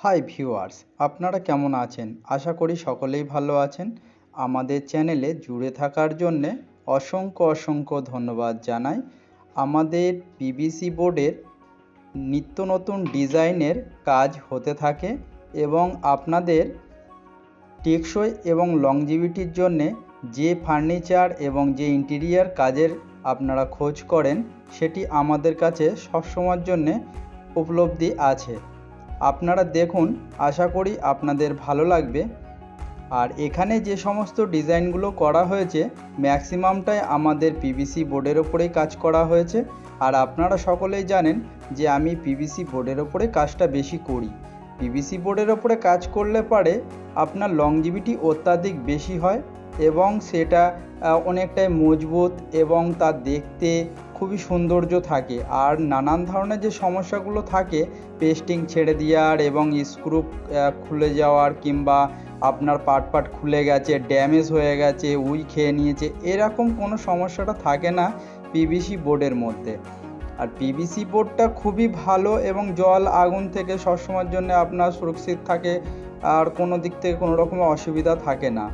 Hi viewers আপনারা কেমন আছেন? আশা করি সকলেই ভালো আছেন। আমাদের চ্যানেলে জুড়ে থাকার জন্যে অসংখ্য অসংখ্য ধন্যবাদ জানাই। আমাদের পিভিসি বোর্ডের নিত্য নতুন ডিজাইনের কাজ হতে থাকে এবং আপনাদের টেকসই এবং লংজিভিটির জন্যে যে ফার্নিচার এবং যে ইন্টেরিয়ার কাজের আপনারা খোঁজ করেন, সেটি আমাদের কাছে সবসময়ের জন্যে উপলব্ধি আছে। আপনারা দেখুন, আশা করি আপনাদের ভালো লাগবে। আর এখানে যে সমস্ত ডিজাইনগুলো করা হয়েছে, ম্যাক্সিমামটাই আমাদের পিভিসি বোর্ডের ওপরেই কাজ করা হয়েছে। আর আপনারা সকলেই জানেন যে আমি পিভিসি বোর্ডের ওপরে কাজটা বেশি করি। পিভিসি বোর্ডের ওপরে কাজ করলে পারে আপনার লংজিভিটি অত্যাধিক বেশি হয় এবং সেটা অনেকটাই মজবুত এবং তা দেখতে খুবই সৌন্দর্য থাকে। আর নানান ধরনের যে সমস্যাগুলো থাকে পেস্টিং ছেড়ে দেওয়ার এবং স্ক্রু খুলে যাওয়ার কিংবা আপনার পার্ট পার্ট খুলে গেছে ড্যামেজ হয়ে গেছে, উই খেয়ে নিয়েছে, এরকম কোনো সমস্যাটা থাকে না পিভিসি বোর্ডের মধ্যে। আর পিভিসি বোর্ডটা খুবই ভালো এবং জল আগুন থেকে সবসময়ের জন্য আপনার সুরক্ষিত থাকে, আর কোনো দিক থেকে কোনো রকমের অসুবিধা থাকে না।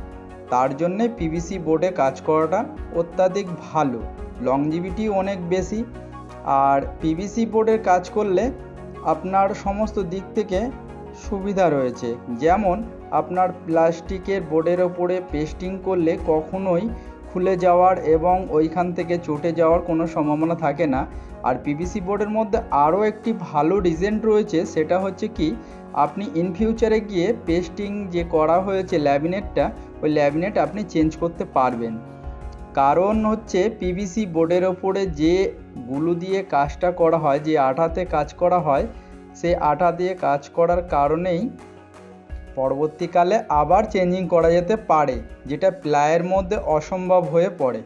তার জন্যে পিভিসি বোর্ডে কাজ করাটা অত্যাধিক ভালো। লংজিভিটি অনেক বেশি, আর পিভিসি বোর্ডের কাজ করলে আপনার সমস্ত দিক থেকে সুবিধা রয়েছে। যেমন, আপনার প্লাস্টিকের বোর্ডের ওপরে পেস্টিং করলে কখনোই খুলে যাওয়ার এবং ওইখান থেকে চটে যাওয়ার কোনো সম্ভাবনা থাকে না। আর পিভিসি বোর্ডের মধ্যে আরও একটি ভালো রিজেন্ট রয়েছে, সেটা হচ্ছে কি, আপনি ইন ফিউচারে গিয়ে পেস্টিং যে করা হয়েছে ল্যামিনেটটা ওই ল্যামিনেট আপনি চেঞ্জ করতে পারবেন। কারণ হচ্ছে পিভিসি বোর্ডের ওপরে যে গুলো দিয়ে কাজটা করা হয়, যে আঠাতে কাজ করা হয় সেই আঠা দিয়ে কাজ করার কারণেই পরবর্তীকালে আবার চেঞ্জিং করা যেতে পারে, যেটা প্লায়ের মধ্যে অসম্ভব হয়ে পড়ে।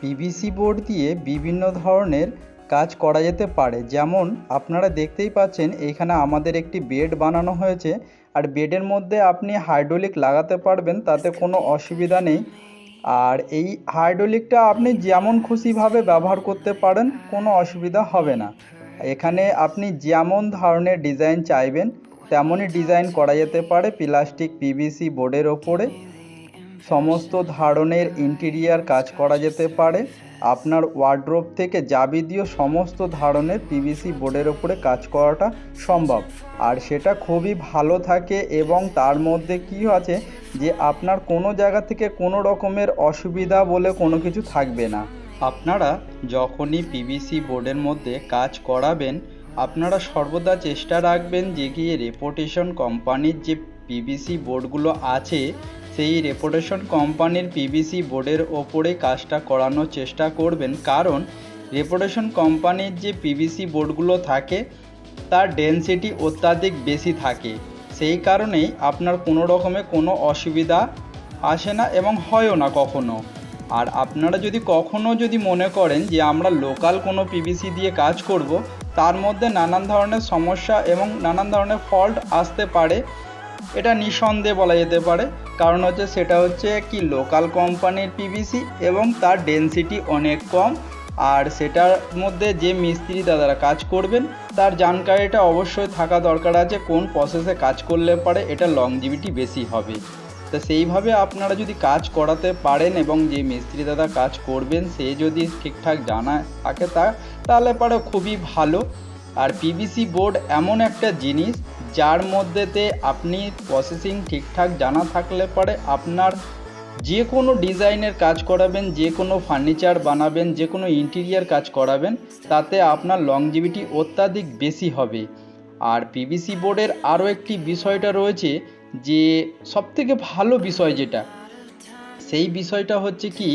পিভিসি বোর্ড দিয়ে বিভিন্ন ধরনের কাজ করা যেতে পারে, যেমন আপনারা দেখতেই পাচ্ছেন এইখানে আমাদের একটি বেড বানানো হয়েছে, আর বেডের মধ্যে আপনি হাইড্রোলিক লাগাতে পারবেন, তাতে কোনো অসুবিধা নেই। আর এই হাইড্রোলিকটা আপনি যেমন খুশিভাবে ব্যবহার করতে পারেন, কোনো অসুবিধা হবে না। এখানে আপনি যেমন ধরনের ডিজাইন চাইবেন, তেমনই ডিজাইন করা যেতে পারে প্লাস্টিক পিভিসি বোর্ডের ওপরে। সমস্ত ধরনের ইন্টেরিয়ার কাজ করা যেতে পারে। আপনার ওয়ার্ড্রোব থেকে যাবতীয় সমস্ত ধরনের পিভিসি বোর্ডের ওপরে কাজ করাটা সম্ভব। আর সেটা খুবই ভালো থাকে এবং তার মধ্যে কি আছে যে, আপনার কোনো জায়গা থেকে কোনো রকমের অসুবিধা বলে কোনো কিছু থাকবে না। আপনারা যখনই পিভিসি বোর্ডের মধ্যে কাজ করাবেন, আপনারা সর্বদা চেষ্টা রাখবেন যে গিয়ে রেপুটেশন কোম্পানির যে পিভিসি বোর্ডগুলো আছে সেই রেপুটেশন কোম্পানির পিভিসি বোর্ডের ওপরে কাজটা করানোর চেষ্টা করবেন। কারণ রেপুটেশন কোম্পানির যে পিভিসি বোর্ডগুলো থাকে, তার ডেনসিটি অত্যাধিক বেশি থাকে। সেই কারণেই আপনার কোনো রকমে কোনো অসুবিধা আসে না এবং হয়ও না কখনো। আর আপনারা যদি কখনো যদি মনে করেন যে আমরা লোকাল কোনো পিভিসি দিয়ে কাজ করব, তার মধ্যে নানান ধরনের সমস্যা এবং নানান ধরনের ফল্ট আসতে পারে। এটা নিঃসন্দেহে বলা যেতে পারে। কারণ হচ্ছে সেটা হচ্ছে কি লোকাল কোম্পানির পিভিসি এবং তার ডেনসিটি অনেক কম। আর সেটার মধ্যে যে মিস্ত্রি দাদারা কাজ করবেন, তার জানকারিটা অবশ্যই থাকা দরকার আছে, কোন প্রসেসে কাজ করলে পারে, এটা লংজিভিটি বেশি হবে। তো সেইভাবে আপনারা যদি কাজ করাতে পারেন এবং যে মিস্ত্রি দাদা কাজ করবেন, সে যদি ঠিকঠাক জানা থাকে তা, তাহলে পারে খুবই ভালো। আর পিভিসি বোর্ড এমন একটা জিনিস যার মধ্যেতে আপনি প্রসেসিং ঠিকঠাক জানা থাকলে পরে আপনার যে কোনো ডিজাইনের কাজ করাবেন যে কোনো ফার্নিচার বানাবেন যে কোনো ইন্টেরিয়ার কাজ করাবেন, তাতে আপনার লংজিভিটি অত্যাধিক বেশি হবে। আর পিভিসি বোর্ডের আরও একটি বিষয়টা রয়েছে যে সবথেকে ভালো বিষয় যেটা, সেই বিষয়টা হচ্ছে কি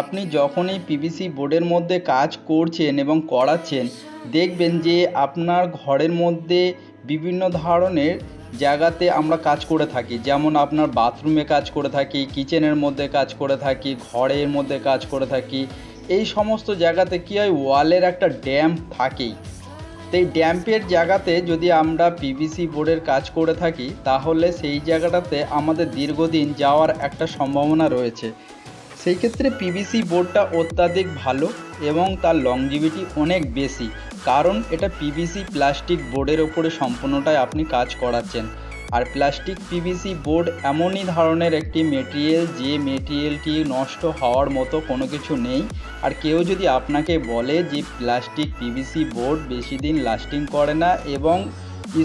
আপনি যখনই পিভিসি বোর্ডের মধ্যে কাজ করছেন এবং করাচ্ছেন, দেখবেন যে আপনার ঘরের মধ্যে বিভিন্ন ধরনের জায়গাতে আমরা কাজ করে থাকি। যেমন আপনার বাথরুমে কাজ করে থাকি, কিচেনের মধ্যে কাজ করে থাকি, ঘরের মধ্যে কাজ করে থাকি। এই সমস্ত জায়গাতে কী হয়? ওয়ালের একটা ড্যাম্প থাকেই। তো এই ড্যাম্পের জায়গাতে যদি আমরা পিভিসি বোর্ডের কাজ করে থাকি, তাহলে সেই জায়গাটাতে আমাদের দীর্ঘদিন যাওয়ার একটা সম্ভাবনা রয়েছে। সেই ক্ষেত্রে পিভিসি বোর্ডটা অত্যাধিক ভালো এবং তার লংজিভিটি অনেক বেশি। কারণ এটা পিভিসি প্লাস্টিক বোর্ডের ওপরে সম্পূর্ণটাই আপনি কাজ করাচ্ছেন। আর প্লাস্টিক পিভিসি বোর্ড এমনই ধরনের একটি মেটেরিয়াল যে মেটেরিয়ালটি নষ্ট হওয়ার মতো কোনো কিছু নেই। আর কেউ যদি আপনাকে বলে যে প্লাস্টিক পিভিসি বোর্ড বেশি দিন লাস্টিং করে না এবং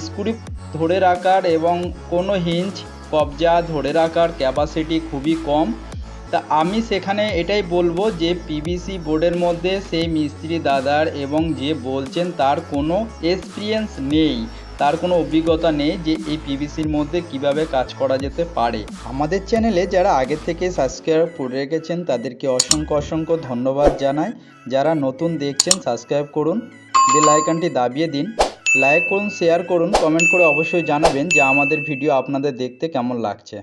স্ক্রু ধরে রাখার এবং কোনো হিঞ্চ কবজা ধরে রাখার ক্যাপাসিটি খুবই কম তা আমি সেখানে এটাই বলব যে পিভিসি বোর্ডের মধ্যে সেই মিস্ত্রি দাদার এবং যে বলছেন তার কোনো এক্সপিরিয়েন্স নেই, তার কোনো অভিজ্ঞতা নেই যে এই পিভিসির মধ্যে কীভাবে কাজ করা যেতে পারে। আমাদের চ্যানেলে যারা আগে থেকে সাবস্ক্রাইব করে রেখেছেন, তাদেরকে অসংখ্য অসংখ্য ধন্যবাদ জানাই। যারা নতুন দেখছেন সাবস্ক্রাইব করুন বেল আইকনটি দাবিয়ে দিন লাইক করুন শেয়ার করুন কমেন্ট করে অবশ্যই জানাবেন যে আমাদের ভিডিও আপনাদের দেখতে কেমন লাগছে।